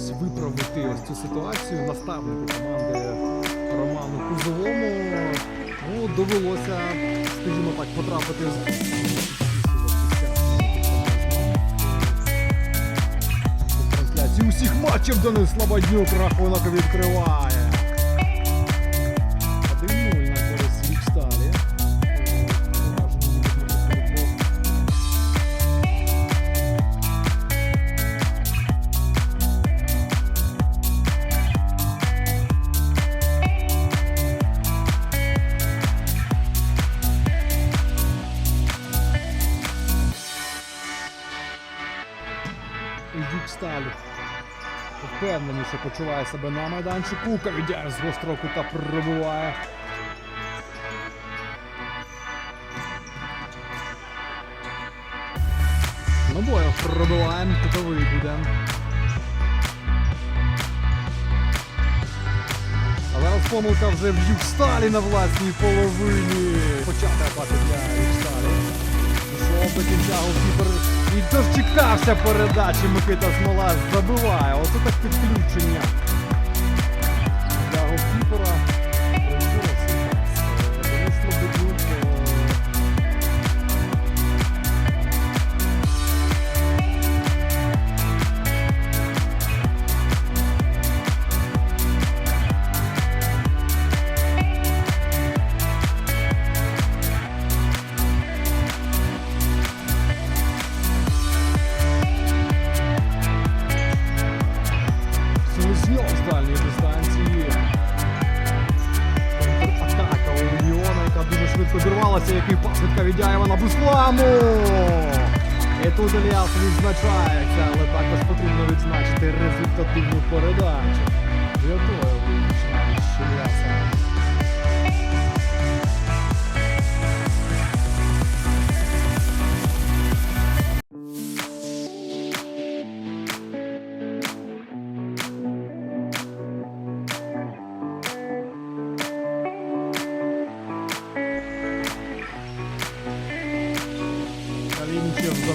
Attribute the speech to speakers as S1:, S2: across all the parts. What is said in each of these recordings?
S1: якось виправити ось цю ситуацію наставнику команди Роману Кузовому. Ну, довелося, скажімо так, потрапити з трансляції усіх матчів Денис Слободнюк рахунок відкриває. Віксталь впевненіше почуває себе на майданчику. Кавідяр з гострого кута пробиває. Набоєв пробиваємо, кутовий буде. А зараз помилка вже в Юксталі на власній половині. Почати атаку для Юксталі. Пішов до кінця голкіпер ж дочекався передачі Микита Смола забиває. Оце так підключення. Швидко який пасвідка від Кавідяєва на Бусламу. І тут Ільяс відзначається, але також потрібно відзначити результативну передачу.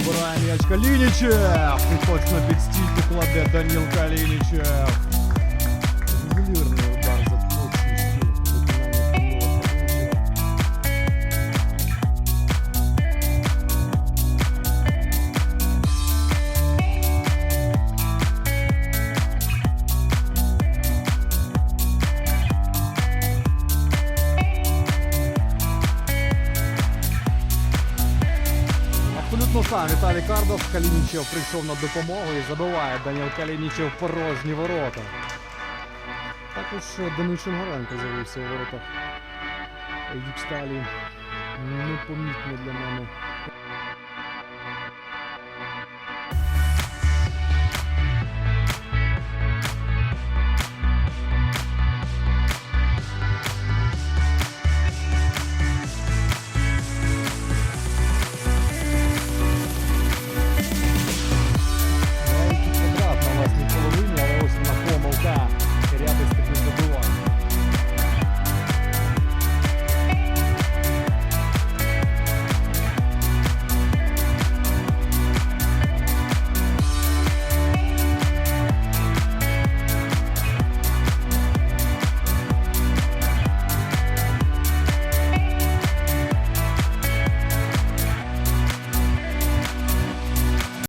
S1: Забирає м'яч Калінічев! І точно під стійку кладе Даніл Калінічев. Абсолютно сам Віталій Кардов Калінічев прийшов на допомогу і забиває Даніл Калінічев порожні ворота. Також Данил Шенгаренко з'явився у воротах Юксталі. Непомітно для мене